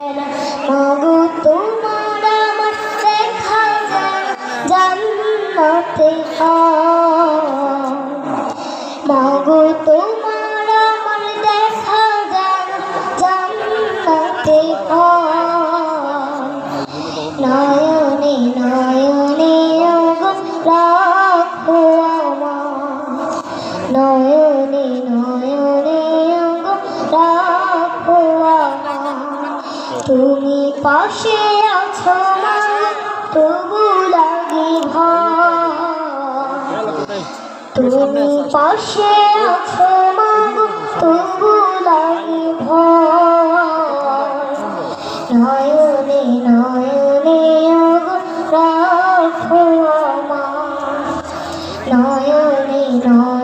মাগো তোমার আমার দেখা জান্নাতে মাগো, তোমার আমার দেখা জান্নাতে নয়নে নয়নে রাখো আমার নয়নে নয়নে তুমি পাশে আছো মা, তবু লাগে তুমি পাশে আছো মা, তবু লাগে ভয়। নয়নে নয়নে রাখো আমার নয়নে নয়নে